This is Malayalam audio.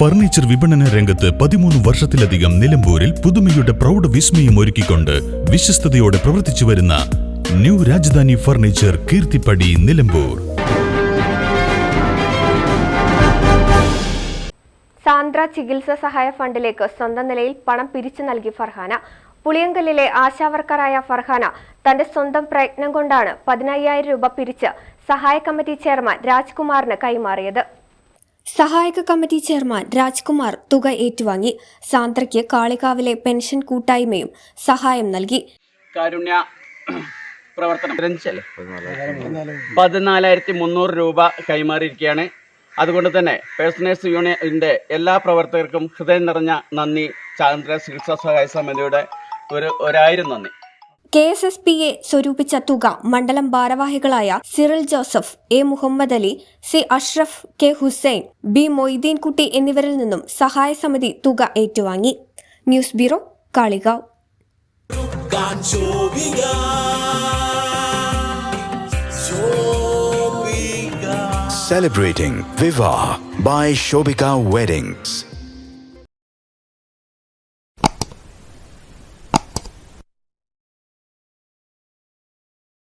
ഫർണിച്ചർ വിപണന രംഗത്ത് പതിമൂന്ന് വർഷത്തിലധികം നിലമ്പൂരിൽ പുതുമയുടെ പ്രൗഢ വിസ്മയം ഒരുക്കിക്കൊണ്ട് വിശ്വസ്തയോടെ പ്രവർത്തിച്ചു വരുന്ന ന്യൂ രാജധാനി ഫർണിച്ചർ കീർത്തിപ്പടി നിലമ്പൂർ. സാന്ദ്ര ചികിത്സാ സഹായ ഫണ്ടിലേക്ക് സ്വന്തം നിലയിൽ പണം പിരിച്ചു നൽകി ഫർഹാന. പുളിയങ്കലിലെ ആശാവർക്കറായ ഫർഹാന തന്റെ സ്വന്തം പ്രയത്നം കൊണ്ടാണ് പതിനയ്യായിരം രൂപ പിരിച്ച് സഹായ കമ്മിറ്റി ചെയർമാൻ രാജ്കുമാറിന് കൈമാറിയത്. സഹായക കമ്മിറ്റി ചെയർമാൻ രാജ്കുമാർ തുക ഏറ്റുവാങ്ങി. സാന്ദ്രയ്ക്ക് കാളികാവിലെ പെൻഷൻ കൂട്ടായ്മയും സഹായം നൽകി. കാരുണ്യ പ്രവർത്തനം. പതിനാലായിരത്തി മുന്നൂറ് രൂപ കൈമാറിയിരിക്കുകയാണ്. അതുകൊണ്ട് തന്നെ പേഴ്സണേഴ്സ് യൂണിയന്റെ എല്ലാ പ്രവർത്തകർക്കും ഹൃദയം നിറഞ്ഞ നന്ദി. ചാന്ദ്ര ചികിത്സാ സഹായ സമിതിയുടെ ഒരു ഒരായിരം നന്ദി. K S S P A സ്വരൂപിച്ച തുക മണ്ഡലം ഭാരവാഹികളായ Cyril Joseph A Muhammad Ali C Ashraf K Hussain B Moideenkutty എന്നിവരിൽ നിന്നും സഹായ സമിതി തുക ഏറ്റുവാങ്ങി. News bureau Kalikavu. Celebrating Viva by Shobika Weddings.